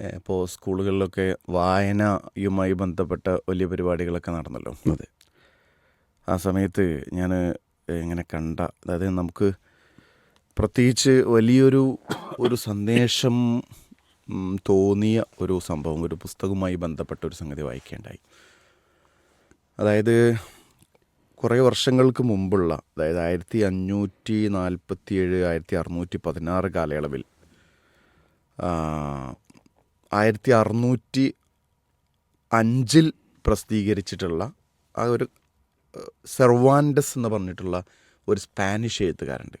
ഇപ്പോൾ സ്കൂളുകളിലൊക്കെ വായനയുമായി ബന്ധപ്പെട്ട വലിയ പരിപാടികളൊക്കെ നടന്നല്ലോ. അതെ. ആ സമയത്ത് ഞാൻ ഇങ്ങനെ കണ്ട അതായത് നമുക്ക് പ്രത്യേകിച്ച് വലിയൊരു ഒരു സന്ദേശം തോന്നിയ ഒരു സംഭവം ഒരു പുസ്തകവുമായി ബന്ധപ്പെട്ട ഒരു സംഗതി വായിക്കേണ്ടായി. അതായത് കുറേ വർഷങ്ങൾക്ക് മുമ്പുള്ള അതായത് ആയിരത്തി അഞ്ഞൂറ്റി നാൽപ്പത്തി ഏഴ് ആയിരത്തി അറുന്നൂറ്റി പതിനാറ് കാലയളവിൽ ആയിരത്തി അറുന്നൂറ്റി അഞ്ചിൽ പ്രസിദ്ധീകരിച്ചിട്ടുള്ള ആ ഒരു സെർവാൻഡസ് എന്ന് പറഞ്ഞിട്ടുള്ള ഒരു സ്പാനിഷ് എഴുത്തുകാരുണ്ട്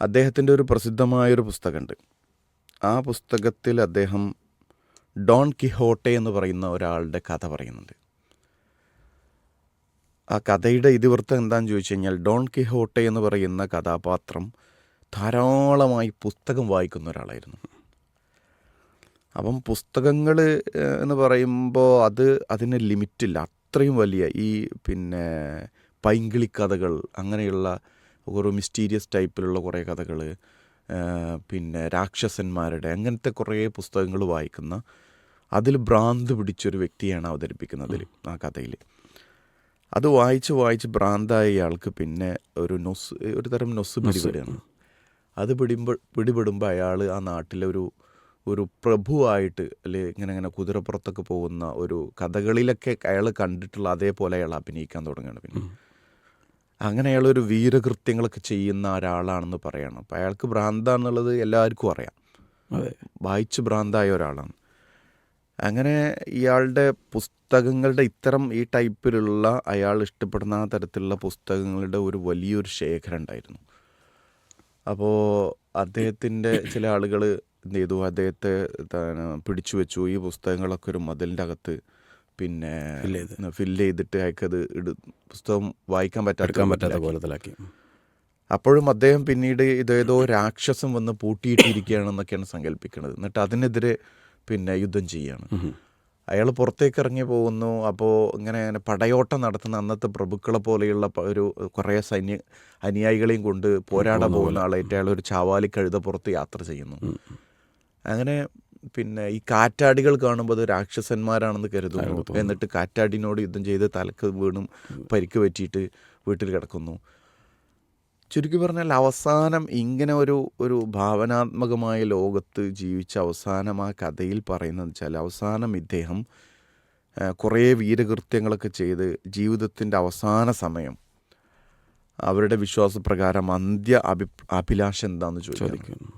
അദ്ദേഹത്തിന്റെ ഒരു പ്രസിദ്ധമായൊരു പുസ്തകമുണ്ട്. ആ പുസ്തകത്തിൽ അദ്ദേഹം ഡോൺ കിഹോട്ടെ എന്ന് പറയുന്ന ഒരാളുടെ കഥ പറയുന്നുണ്ട്. ആ കഥയുടെ ഇതിവൃത്തം എന്താണെന്ന് ചോദിച്ചു കഴിഞ്ഞാൽ ഡോൺ കിഹോട്ടെ എന്ന് പറയുന്ന കഥാപാത്രം ധാരാളമായി പുസ്തകം വായിക്കുന്ന ഒരാളായിരുന്നു. അപ്പം പുസ്തകങ്ങൾ എന്ന് പറയുമ്പോൾ അത് അതിന് ലിമിറ്റില്ല. അത്രയും വലിയ ഈ പിന്നെ പൈങ്കിളി കഥകൾ അങ്ങനെയുള്ള ഒരു മിസ്റ്റീരിയസ് ടൈപ്പിലുള്ള കുറേ കഥകൾ പിന്നെ രാക്ഷസന്മാരുടെ അങ്ങനത്തെ കുറേ പുസ്തകങ്ങൾ വായിക്കുന്ന അതിൽ ഭ്രാന്ത് പിടിച്ചൊരു വ്യക്തിയാണ് അവതരിപ്പിക്കുന്നത് ആ കഥയിൽ അത് വായിച്ച് വായിച്ച് ഭ്രാന്തായ ഇയാൾക്ക് പിന്നെ ഒരു നൊസ് ഒരു തരം നൊസ് പിടിപെടുകയാണ്. അത് പിടിമ്പോൾ പിടിപെടുമ്പോൾ അയാൾ ആ നാട്ടിലെ ഒരു ഒരു പ്രഭുവായിട്ട് അല്ലെ ഇങ്ങനെ ഇങ്ങനെ കുതിരപ്പുറത്തൊക്കെ പോകുന്ന ഒരു കഥകളിലൊക്കെ അയാൾ കണ്ടിട്ടുള്ള അതേപോലെ അയാൾ അഭിനയിക്കാൻ തുടങ്ങുകയാണ് പിന്നെ. അങ്ങനെ അയാൾ ഒരു വീരകൃത്യങ്ങളൊക്കെ ചെയ്യുന്ന ഒരാളാണെന്ന് പറയണം. അപ്പം അയാൾക്ക് ഭ്രാന്ത എന്നുള്ളത് എല്ലാവർക്കും അറിയാം. അതെ. വായിച്ച് ഭ്രാന്തായ ഒരാളാണ്. അങ്ങനെ ഇയാളുടെ പുസ്തകങ്ങളുടെ ഇത്തരം ഈ ടൈപ്പിലുള്ള അയാൾ ഇഷ്ടപ്പെടുന്ന തരത്തിലുള്ള പുസ്തകങ്ങളുടെ ഒരു വലിയൊരു ശേഖരം ഉണ്ടായിരുന്നു. അപ്പോൾ അദ്ദേഹത്തിന്റെ ചില ആളുകൾ എന്ത് ചെയ്തു അദ്ദേഹത്തെ പിടിച്ചു വെച്ചു. ഈ പുസ്തകങ്ങളൊക്കെ ഒരു മതിലിന്റെ അകത്ത് പിന്നെ ഫില്ല് ചെയ്തിട്ട് അയക്കത് ഇട പുസ്തകം വായിക്കാൻ പറ്റാത്ത കോലത്തിലാക്കി അപ്പോഴും അദ്ദേഹം പിന്നീട് ഇതേതോ രാക്ഷസം വന്ന് പൂട്ടിയിട്ടിരിക്കുകയാണെന്നൊക്കെയാണ് സങ്കല്പിക്കുന്നത് എന്നിട്ട് അതിനെതിരെ പിന്നെ യുദ്ധം ചെയ്യാണ്. ഉം. അയാൾ പുറത്തേക്ക് ഇറങ്ങി പോകുന്നു. അപ്പോൾ ഇങ്ങനെ അങ്ങനെ പടയോട്ടം നടത്തുന്ന അന്നത്തെ പ്രഭുക്കളെ പോലെയുള്ള ഒരു കുറേ സൈന്യ അനുയായികളെയും കൊണ്ട് പോരാടാൻ പോകുന്ന ആളായിട്ട് അയാൾ ഒരു ചാവാലി കഴുത പുറത്ത് യാത്ര ചെയ്യുന്നു. അങ്ങനെ പിന്നെ ഈ കാറ്റാടികൾ കാണുമ്പോൾ അത് രാക്ഷസന്മാരാണെന്ന് കരുതുന്നു. എന്നിട്ട് കാറ്റാടിനോട് യുദ്ധം ചെയ്ത് തലക്ക് വീണും പരിക്ക് പറ്റിയിട്ട് വീട്ടിൽ കിടക്കുന്നു. ചുരുക്കി പറഞ്ഞാൽ അവസാനം ഇങ്ങനെ ഒരു ഒരു ഭാവനാത്മകമായ ലോകത്ത് ജീവിച്ച അവസാനം ആ കഥയിൽ പറയുന്നത് വെച്ചാൽ അവസാനം ഇദ്ദേഹം കുറേ വീരകൃത്യങ്ങളൊക്കെ ചെയ്ത് ജീവിതത്തിന്റെ അവസാന സമയം അവരുടെ വിശ്വാസപ്രകാരം അന്ത്യ അഭി അഭിലാഷം എന്താണെന്ന് ചോദിക്കുന്നു. ചോദിക്കും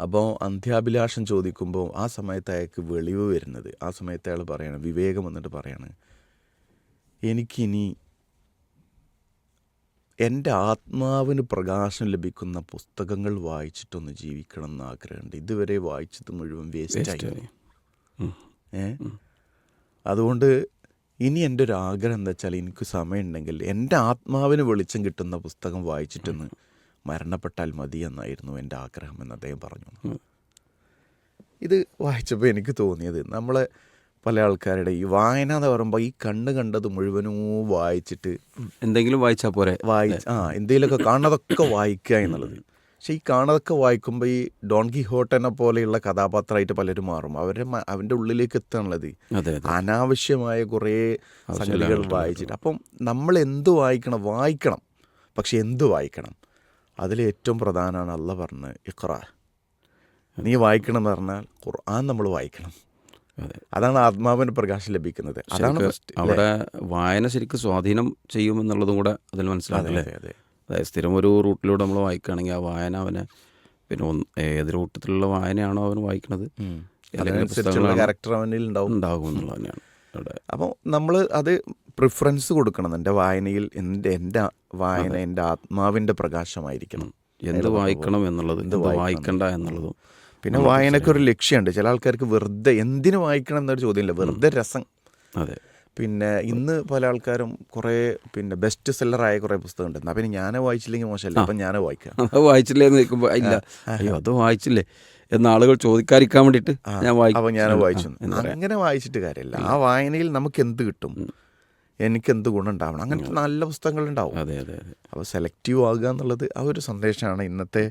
അപ്പോൾ അന്ത്യാഭിലാഷം ചോദിക്കുമ്പോൾ ആ സമയത്ത് അയാൾക്ക് വെളിവ് വരുന്നത് ആ സമയത്ത് അയാൾ പറയാണ് വിവേകം എന്നിട്ട് പറയാണ് എനിക്കിനി എന്റെ ആത്മാവിന് പ്രകാശം ലഭിക്കുന്ന പുസ്തകങ്ങൾ വായിച്ചിട്ടൊന്ന് ജീവിക്കണം എന്ന് ആഗ്രഹമുണ്ട്. ഇതുവരെ വായിച്ചത് മുഴുവൻ വേസ്റ്റായി. ഏ അതുകൊണ്ട് ഇനി എന്റെ ഒരു ആഗ്രഹം എന്താ വെച്ചാൽ എനിക്ക് സമയമുണ്ടെങ്കിൽ എന്റെ ആത്മാവിന് വെളിച്ചം കിട്ടുന്ന പുസ്തകം വായിച്ചിട്ടൊന്ന് മരണപ്പെട്ടാൽ മതി എന്നായിരുന്നു എന്റെ ആഗ്രഹം എന്ന് അദ്ദേഹം പറഞ്ഞു. ഇത് വായിച്ചപ്പോൾ എനിക്ക് തോന്നിയത് നമ്മളെ പല ആൾക്കാരുടെ ഈ വായന എന്ന് പറയുമ്പോൾ ഈ കണ്ണ് കണ്ടത് മുഴുവനും വായിച്ചിട്ട് എന്തെങ്കിലും വായിച്ചാൽ പോരെ? വായിച്ച് ആ എന്തെങ്കിലുമൊക്കെ കാണുന്നതൊക്കെ വായിക്കുക എന്നുള്ളത്. പക്ഷേ ഈ കാണുന്നതൊക്കെ വായിക്കുമ്പോൾ ഈ ഡോൺ കിഹോട്ടനെ പോലെയുള്ള കഥാപാത്രമായിട്ട് പലരും മാറും. അവരുടെ മ- അവന്റെ ഉള്ളിലേക്ക് എത്താനുള്ളത്. അതെ അനാവശ്യമായ കുറേ സംഗതികൾ വായിച്ചിട്ട്. അപ്പം നമ്മൾ എന്ത് വായിക്കണം? വായിക്കണം. പക്ഷെ എന്ത് വായിക്കണം? അതിൽ ഏറ്റവും പ്രധാനമാണ് അല്ല പറഞ്ഞ് ഇഖ്റ. നീ വായിക്കണം എന്ന് പറഞ്ഞാൽ ഖുർആൻ നമ്മൾ വായിക്കണം. അതാണ് ആത്മാവിന് പ്രകാശം ലഭിക്കുന്നത്. അതാണ് അവിടെ വായന ശരിക്കും സ്വാധീനം ചെയ്യുമെന്നുള്ളതും കൂടെ അതിൽ മനസ്സിലാകില്ലേ മനസ്സിലാക്കല്ലേ അതായത് സ്ഥിരം ഒരു റൂട്ടിലൂടെ നമ്മൾ വായിക്കുകയാണെങ്കിൽ ആ വായന അവനെ പിന്നെ ഒന്ന് ഏത് റൂട്ടത്തിലുള്ള വായനയാണോ അവൻ വായിക്കുന്നത്? ക്യാരക്ടർ അവനിൽ ഉണ്ടാവും. ഉണ്ടാകും എന്നുള്ളത് തന്നെയാണ് അപ്പോൾ നമ്മൾ അത് പ്രിഫറൻസ് കൊടുക്കണം. എന്റെ വായനയിൽ എന്റെ എന്റെ വായന എന്റെ ആത്മാവിന്റെ പ്രകാശമായിരിക്കണം. എന്ത് വായിക്കണം എന്നുള്ളത് എന്ത് വായിക്കണ്ട എന്നുള്ളതും. പിന്നെ വായനക്കൊരു ലക്ഷ്യമുണ്ട് ചില ആൾക്കാർക്ക് വെറുതെ എന്തിനു വായിക്കണം എന്നൊരു ചോദ്യമില്ല. വെറുതെ രസം. അതെ. പിന്നെ ഇന്ന് പല ആൾക്കാരും കുറേ പിന്നെ ബെസ്റ്റ് സെല്ലറായ കുറേ പുസ്തകമുണ്ട്. എന്നാൽ പിന്നെ ഞാൻ വായിച്ചില്ലെങ്കിൽ മോശമല്ല? അപ്പം ഞാൻ വായിക്കാം. വായിച്ചില്ലേ എന്ന് ചോദിക്കുമ്പോൾ ഇല്ല. അയ്യോ അത് വായിച്ചില്ലേ? എന്ന ആളുകൾ ചോദിക്കാതിരിക്കാൻ വേണ്ടിയിട്ട് ഞാൻ വായിക്കും അപ്പോൾ ഞാൻ വായിച്ചു. അങ്ങനെ വായിച്ചിട്ട് കാര്യമില്ല. ആ വായനയിൽ നമുക്ക് എന്ത് കിട്ടും? എനിക്ക് എന്ത് ഗുണം ഉണ്ടാവണം അങ്ങനത്തെ നല്ല പുസ്തകങ്ങൾ ഉണ്ടാവും അതെ അതെ അതെ. അപ്പോൾ സെലക്റ്റീവ് ആകുക എന്നുള്ളത് ആ ഒരു സന്ദേശമാണ് ഇന്നത്തെ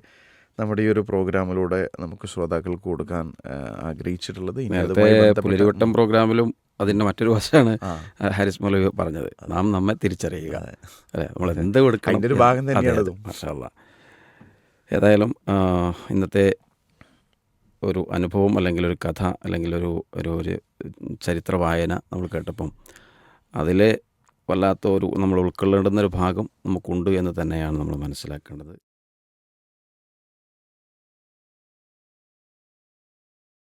നമ്മുടെ ഈ ഒരു പ്രോഗ്രാമിലൂടെ നമുക്ക് ശ്രോതാക്കൾക്ക് കൊടുക്കാൻ ആഗ്രഹിച്ചിട്ടുള്ളത് പുലരിവട്ടം പ്രോഗ്രാമിലും അതിന്റെ മറ്റൊരു വശമാണ്. ഹാരിസ് മൗലവി പറഞ്ഞത്. നാം നമ്മെ തിരിച്ചറിയുക. അല്ലേ? നമ്മൾ എന്ത് കൊടുക്കണം? ഒരു ഭാഗം തന്നെയാണ് അതെ, മാഷാ അല്ലാ. ഏതായാലും ഇന്നത്തെ ഒരു അനുഭവം അല്ലെങ്കിൽ ഒരു കഥ അല്ലെങ്കിൽ ഒരു ഒരു ഒരു ചരിത്ര വായന നമ്മൾ കേട്ടപ്പം അതിലെ വല്ലാത്ത ഒരു നമ്മൾ ഉൾക്കൊള്ളേണ്ടുന്ന ഒരു ഭാഗം നമുക്കുണ്ട് എന്ന് തന്നെയാണ് നമ്മൾ മനസ്സിലാക്കേണ്ടത്.